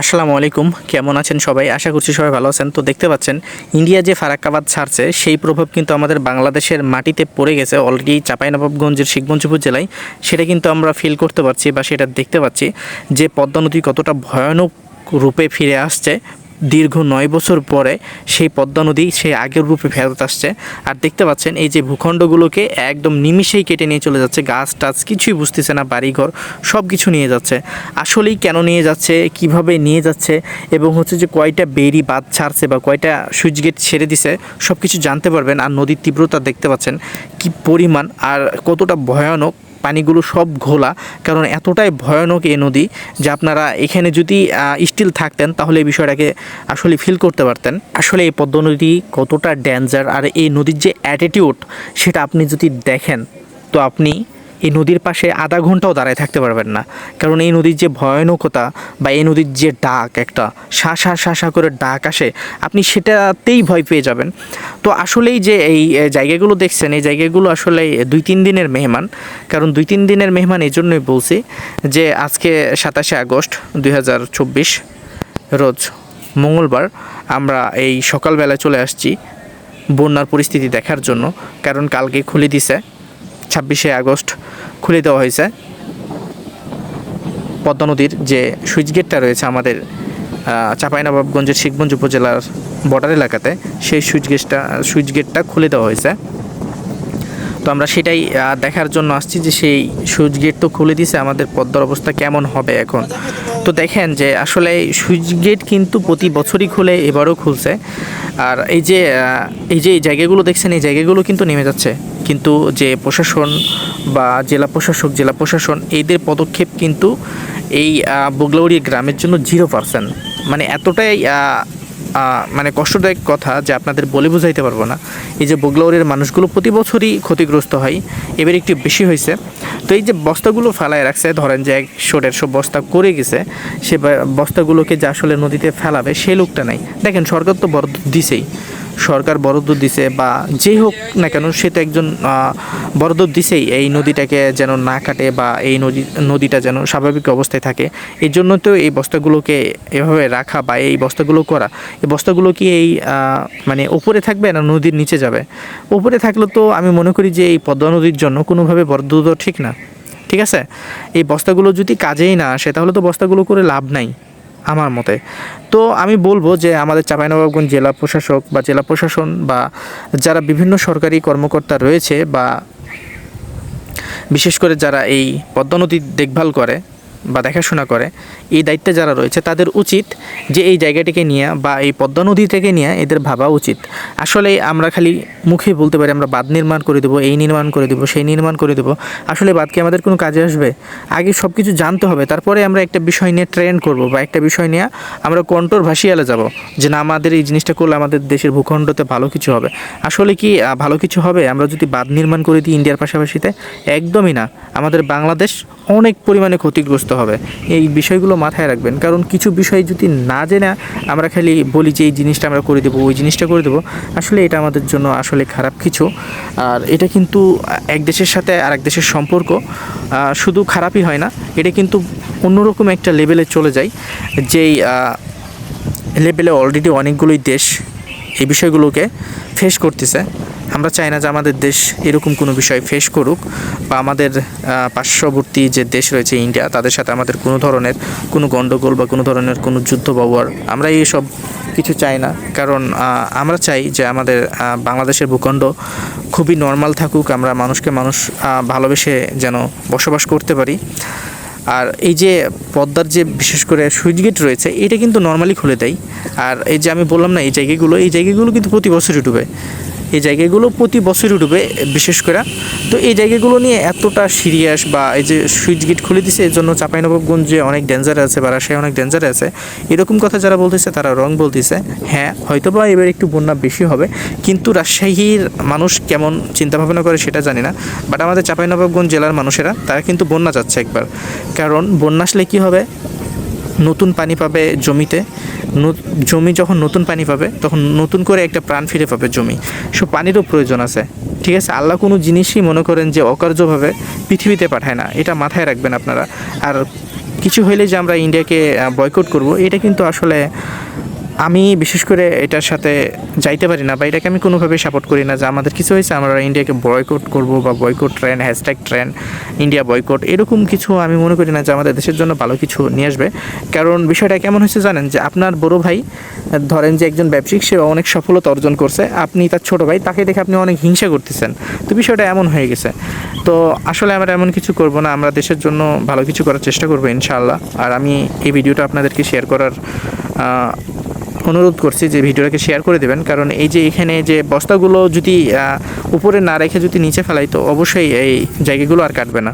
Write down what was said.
আসসালামু আলাইকুম। কেমন আছেন সবাই? আশা করছি সবাই ভালো আছেন। তো দেখতে পাচ্ছেন, ইন্ডিয়া যে ফারাক্কাবাদ ছাড়ছে, সেই প্রভাব কিন্তু আমাদের বাংলাদেশের মাটিতে পড়ে গেছে অলরেডি চাঁপাইনবাবগঞ্জের শিখগঞ্জপুর জেলায়। সেটা কিন্তু আমরা ফিল করতে পারছি বা সেটা দেখতে পাচ্ছি যে পদ্মা নদী কতটা ভয়ানক রূপে ফিরে আসছে। দীর্ঘ নয় বছর পরে সেই পদ্মা নদী সেই আগের রূপে ফেরত আসছে। আর দেখতে পাচ্ছেন, এই যে ভূখণ্ডগুলোকে একদম নিমিষেই কেটে নিয়ে চলে যাচ্ছে। গাছ টাছ কিছুই বুঝতেছে না, বাড়িঘর সব কিছু নিয়ে যাচ্ছে। আসলেই কেন নিয়ে যাচ্ছে, কীভাবে নিয়ে যাচ্ছে এবং হচ্ছে যে কয়টা বেরি বাদ ছাড়ছে বা কয়টা সুইচ গেট ছেড়ে দিছে সব কিছু জানতে পারবেন। আর নদীর তীব্রতা দেখতে পাচ্ছেন কি পরিমাণ আর কতটা ভয়ানক পানিগুলো সব ঘোলা, কারণ এতটাই ভয়ানক এই নদী যে আপনারা এখানে যদি স্টিল থাকতেন, তাহলে এই বিষয়টাকে আসলে ফিল করতে পারতেন। আসলে এই পদ্ম নদী কতটা ডেঞ্জার আর এই নদীর যে অ্যাটিটিউড সেটা আপনি যদি দেখেন, তো আপনি এই নদীর পাশে আধা ঘন্টাও দাঁড়ায় থাকতে পারবেন না। কারণ এই নদীর যে ভয়ানকতা বা এই নদীর যে ডাক একটা শা শা শা শা করে ডাক আসে, আপনি সেটাতেই ভয় পেয়ে যাবেন। তো আসলেই যে এই জায়গাগুলো দেখছেন, এই জায়গাগুলো আসলে দুই, তিন দিনের মেহমান। কারণ দুই, তিন দিনের মেহমান এই জন্যই বলছি যে আজকে সাতাশে আগস্ট দু হাজার চব্বিশ রোজ মঙ্গলবার আমরা এই সকালবেলায় চলে আসছি বন্যার পরিস্থিতি দেখার জন্য। কারণ কালকে খুলে দিছে। ছাব্বিশে আগস্ট খুলে দেওয়া হয়েছে। পদ্মা নদীর যে সুইচ গেটটা রয়েছে আমাদের চাঁপাইনবাবগঞ্জের শিখগঞ্জ উপজেলার বর্ডার এলাকাতে, সেই সুইচ গেটটা সুইচ গেটটা খুলে দেওয়া হয়েছে। তো আমরা সেটাই দেখার জন্য আসছি যে সেই সুইচ গেট তো খুলে দিছে আমাদের পদ্মার অবস্থা কেমন হবে এখন? তো দেখেন যে আসলে সুইচ গেট কিন্তু প্রতি বছরই খুলে, এবারও খুলছে। আর এই যে এই যে এই জায়গাগুলো দেখছেন, এই জায়গাগুলো কিন্তু নেমে যাচ্ছে। কিন্তু যে প্রশাসন বা জেলা প্রশাসক, জেলা প্রশাসন, এদের পদক্ষেপ কিন্তু এই বগলাউড়ি গ্রামের জন্য জিরো পার্সেন্ট মানে এতটাই মানে কষ্টদায়ক কথা যে আপনাদের বলে বুঝাইতে পারব না। এই যে বগলাউরের মানুষগুলো প্রতি বছরই ক্ষতিগ্রস্ত হয়, এবার একটু বেশি হয়েছে। তো এই যে বস্তাগুলো ফেলায় রাখছে, ধরেন যে একশো দেড়শো বস্তা করে গেছে, সে বস্তাগুলোকে যে আসলে নদীতে ফেলাবে, সে লোকটা নাই। দেখেন সরকার তো বরাদ্দ দিছেই। সরকার বরাদ্দ দিছে বা যেই হোক না কেন, সে তো একজন বরাদ্দ দিছেই এই নদীটাকে যেন না কাটে বা এই নদী, নদীটা যেন স্বাভাবিক অবস্থায় থাকে। এই জন্য তো এই বস্তাগুলোকে এভাবে রাখা বা এই বস্তাগুলো করা, এই বস্তাগুলো কি এই মানে উপরে থাকবে না নদীর নিচে যাবে? উপরে থাকলে তো আমি মনে করি যে এই পদ্মা নদীর জন্য কোনোভাবে বরাদ্দ ঠিক না। ঠিক আছে? এই বস্তাগুলো যদি কাজেই না আসে, তাহলে তো বস্তাগুলো করে লাভ নাই। আমার মতে। তো আমি বলব যে আমাদের চাঁপাইনবাবগঞ্জ জেলা প্রশাসক বা জেলা প্রশাসন বা যারা বিভিন্ন সরকারি কর্মকর্তা রয়েছে বা বিশেষ করে যারা এই পদ্মা নদীর দেখভাল করে বা দেখাশোনা করে, এই দায়িত্বে যারা রয়েছে তাদের উচিত যে এই জায়গাটিকে নিয়ে বা এই পদ্মা নদী থেকে নিয়ে এদের ভাবা উচিত। আসলে আমরা খালি মুখে বলতে পারি আমরা বাঁধ নির্মাণ করে দেবো, এই নির্মাণ করে দেবো, সেই নির্মাণ করে দেবো। আসলে বাদ কি আমাদের কোনো কাজে আসবে? আগে সব কিছু জানতে হবে, তারপরে আমরা একটা বিষয় নিয়ে ট্রেন করব বা একটা বিষয় নিয়ে আমরা কন্ট্রোল ভাসিয়ালে যাব যে না, আমাদের এই জিনিসটা করলে আমাদের দেশের ভূখণ্ডতে ভালো কিছু হবে। আসলে কি ভালো কিছু হবে? আমরা যদি বাঁধ নির্মাণ করে দিই ইন্ডিয়ার পাশাপাশিতে, একদমই না। আমাদের বাংলাদেশ অনেক পরিমাণে ক্ষতিগ্রস্ত হবে। এই বিষয়গুলো মাথায় রাখবেন। কারণ কিছু বিষয় যদি না জেনে আমরা খালি বলি যে এই জিনিসটা আমরা করে দেবো, ওই জিনিসটা করে দেবো, আসলে এটা আমাদের জন্য আসলে খারাপ কিছু। আর এটা কিন্তু এক দেশের সাথে আর এক দেশের সম্পর্ক শুধু খারাপই হয় না, এটা কিন্তু অন্যরকম একটা লেভেলে চলে যায়, যেই লেভেলে অলরেডি অনেকগুলোই দেশ এই বিষয়গুলোকে ফেস করতেছে। আমরা চাই না যে আমাদের দেশ এরকম কোনো বিষয় ফেস করুক বা আমাদের পার্শ্ববর্তী যে দেশ রয়েছে ইন্ডিয়া, তাদের সাথে আমাদের কোনো ধরনের কোনো গণ্ডগোল বা কোনো ধরনের কোনো যুদ্ধ ব্যবহার আমরা এইসব কিছু চাই না। কারণ আমরা চাই যে আমাদের বাংলাদেশের ভূখণ্ড খুবই নর্মাল থাকুক, আমরা মানুষকে মানুষ ভালোবেসে যেন বসবাস করতে পারি। আর এই যে পদ্মার যে বিশেষ করে সুইচ গেট রয়েছে, এটা কিন্তু নর্মালি খুলে দেয়। আর এই যে আমি বললাম না, এই জায়গাগুলো এই জায়গাগুলো কিন্তু প্রতি বছরই ডুবে। এই জায়গাগুলো প্রতি বছরই ডুবে বিশেষ করে। তো এই জায়গাগুলো নিয়ে এতটা সিরিয়াস বা এই যে সুইচ গেট খুলে দিছে, এর জন্য চাঁপাইনবাবগঞ্জে অনেক ডেঞ্জার আছে বা রাজশাহী অনেক ডেঞ্জার আছে। এরকম কথা যারা বলতেছে, তারা রং বলতেছে। হ্যাঁ হয়তো বা এবার একটু বন্যা বেশি হবে, কিন্তু রাজশাহীর মানুষ কেমন চিন্তাভাবনা করে সেটা জানি না। বাট আমাদের চাঁপাইনবাবগঞ্জ জেলার মানুষেরা, তারা কিন্তু বন্যা যাচ্ছে একবার। কারণ বন্যা আসলে কী হবে? নতুন পানি পাবে জমিতে জমি যখন নতুন পানি পাবে, তখন নতুন করে একটা প্রাণ ফিরে পাবে জমি। সো পানিরও প্রয়োজন আছে। ঠিক আছে? আল্লাহ কোনো জিনিসই মনে করেন যে অকার্যভাবে পৃথিবীতে পাঠায় না। এটা মাথায় রাখবেন আপনারা। আর কিছু হইলে যে আমরা ইন্ডিয়াকে বয়কট করব, এটা কিন্তু আসলে আমি বিশেষ করে এটার সাথে যাইতে পারি না বা এটাকে আমি কোনোভাবে সাপোর্ট করি না যে আমাদের কিছু হয়েছে, আমরা ইন্ডিয়াকে বয়কট করব বা boycott trend hashtag trend India boycott এরকম কিছু আমি মনে করি না যে আমাদের দেশের জন্য ভালো কিছু নিয়ে আসবে। কারণ বিষয়টা কেমন হয়েছে জানেন যে আপনার বড় ভাই, ধরেন যে একজন ব্যবসায়িক, সে অনেক সফলতা অর্জন করছে, আপনি তার ছোট ভাই, তাকে দেখে আপনি অনেক হিংসা করতেছেন। তো বিষয়টা এমন হয়ে গেছে। তো আসলে আমরা এমন কিছু করব না, আমরা দেশের জন্য ভালো কিছু করার চেষ্টা করব ইনশাআল্লাহ। আর আমি এই ভিডিওটা আপনাদেরকে শেয়ার করার অনুরোধ করছি যে ভিডিওটাকে শেয়ার করে দেবেন। কারণ এই যে এখানে যে বস্তাগুলো যদি উপরে না রেখে যদি নিচে ফেলাই, তো অবশ্যই এই জায়গাগুলো আর কাটবে না।